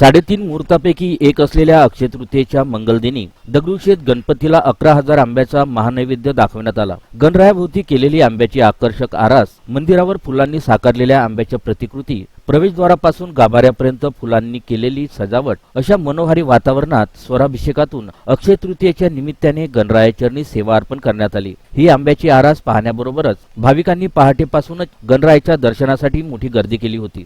साडेतीन मुहूर्तापैकी एक असलेल्या अक्षय तृतीयेच्या मंगलदिनी दगडूशेठ गणपतीला अकरा हजार आंब्याचा महानैवेद्य दाखवण्यात आला. गणरायाभोवती केलेली आंब्याची आकर्षक आरास मंदिरावर फुलांनी साकारलेल्या आंब्याच्या प्रतिकृती प्रवेशद्वारापासून गाभाऱ्यापर्यंत फुलांनी केलेली सजावट अशा मनोहारी वातावरणात स्वराभिषेकातून अक्षय तृतीयेच्या निमित्ताने गणरायाचरणी सेवा अर्पण करण्यात आली. ही आंब्याची आरास पाहण्याबरोबरच भाविकांनी पहाटेपासूनच गणरायाच्या दर्शनासाठी मोठी गर्दी केली होती.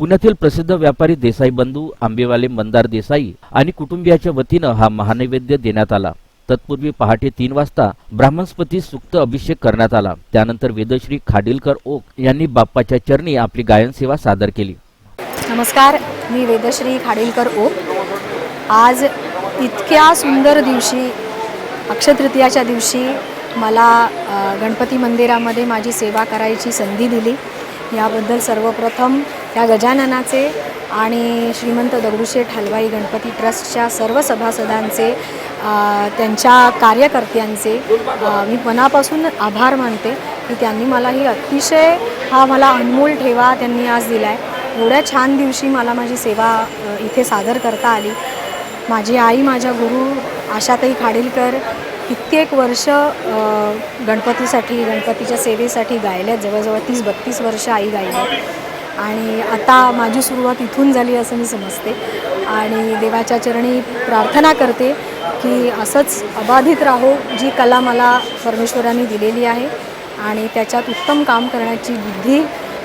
पुण्यातील प्रसिद्ध व्यापारी देसाई बंधू आंबेवाले मंदार देसाई आणि कुटुंबियाच्या वतीनं हा महानैवेद्य देण्यात आला. तत्पूर्वी पहाटे तीन वाजता ब्राह्मणस्पती सुक्त अभिषेक करण्यात आला. त्यानंतर वेदश्री खाडिलकर ओक यांनी बाप्पाच्या चरणी आपली गायन सेवा सादर केली. नमस्कार मी वेदश्री खाडीलकर ओक. आज इतक्या सुंदर दिवशी अक्षतृतीयाच्या दिवशी मला गणपती मंदिरामध्ये माझी सेवा करायची संधी दिली. याबद्दल सर्वप्रथम या गजाननाचे आणि श्रीमंत दगडूशेठ हलवाई गणपती ट्रस्टच्या सर्व सभासदांचे त्यांच्या कार्यकर्त्यांचे मी मनापासून आभार मानते की त्यांनी मला ही अतिशय हा मला अनमोल ठेवा त्यांनी आज दिला आहे एवढ्या छान दिवशी मला माझी सेवा इथे सादर करता आली. माझी आई माझ्या गुरु आशाताई खाडीलकर कित्येक वर्ष गणपतीसाठी गणपतीच्या सेवेसाठी गायल्या जवळजवळ तीस बत्तीस वर्ष आई गायली. आणि आता माझी सुरुवात इथून झाली असं मी समजते. आणि देवाच्या चरणी प्रार्थना करते की असंच अबाधित राहो जी कला मला परमेश्वरांनी दिलेली आहे आणि त्याच्यात उत्तम काम करण्याची बुद्धी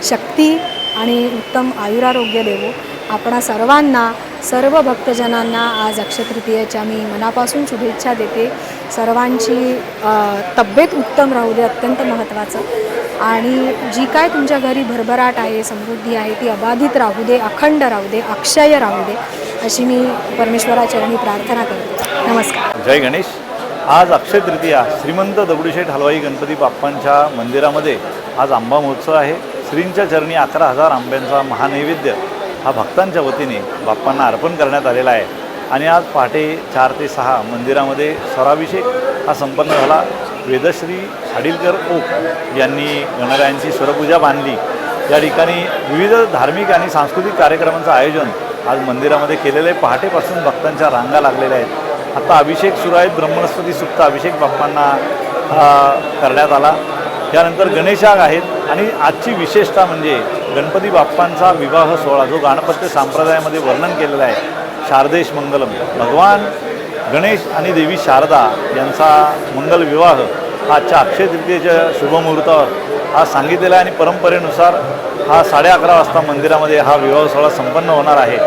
शक्ती आणि उत्तम आयुरारोग्य देवो. आपणा सर्वांना सर्व भक्तजनांना आज अक्षतृतीयेच्या मी मनापासून शुभेच्छा देते. सर्वांची तब्येत उत्तम राहू दे अत्यंत महत्त्वाचं. आणि जी काय तुमच्या घरी भरभराट आहे समृद्धी आहे ती अबाधित राहू दे अखंड राहू दे अक्षय राहू दे अशी मी परमेश्वराचरणी प्रार्थना करते. नमस्कार. जय गणेश. आज अक्षय तृतीया श्रीमंत दगडूशेठ हलवाई गणपती बाप्पांच्या मंदिरामध्ये आज आंबा महोत्सव आहे. श्रींच्या चरणी अकरा हजार आंब्यांचा महानैवेद्य हा भक्तांच्या वतीने बाप्पांना अर्पण करण्यात आलेला आहे. आणि आज पहाटे चार ते सहा मंदिरामध्ये स्वराभिषेक हा संपन्न झाला. वेदश्री खाडीलकर ओक यांनी गणरायांची स्वरपूजा बांधली. या ठिकाणी विविध धार्मिक आणि सांस्कृतिक कार्यक्रमांचं आयोजन आज मंदिरामध्ये केलेलं आहे. पहाटेपासून भक्तांच्या रांगा लागलेल्या आहेत. आता अभिषेक सुरू आहेत. ब्रह्मणस्पती सुप्त अभिषेक बाप्पांना करण्यात आला. त्यानंतर गणेशाग आहेत आणि आजची विशेषता म्हणजे गणपती बाप्पांचा विवाह सोहळा जो गाणपत्य संप्रदायामध्ये वर्णन केलेला आहे. शारदेश मंगलम. भगवान गणेश आणि देवी शारदा यांचा मंगल विवाह हा आजच्या अक्षय तृतीयेच्या शुभमुहूर्तावर हा सांगितलेला आहे आणि परंपरेनुसार हा साडे अकरा वाजता मंदिरामध्ये हा विवाह सोहळा संपन्न होणार आहे.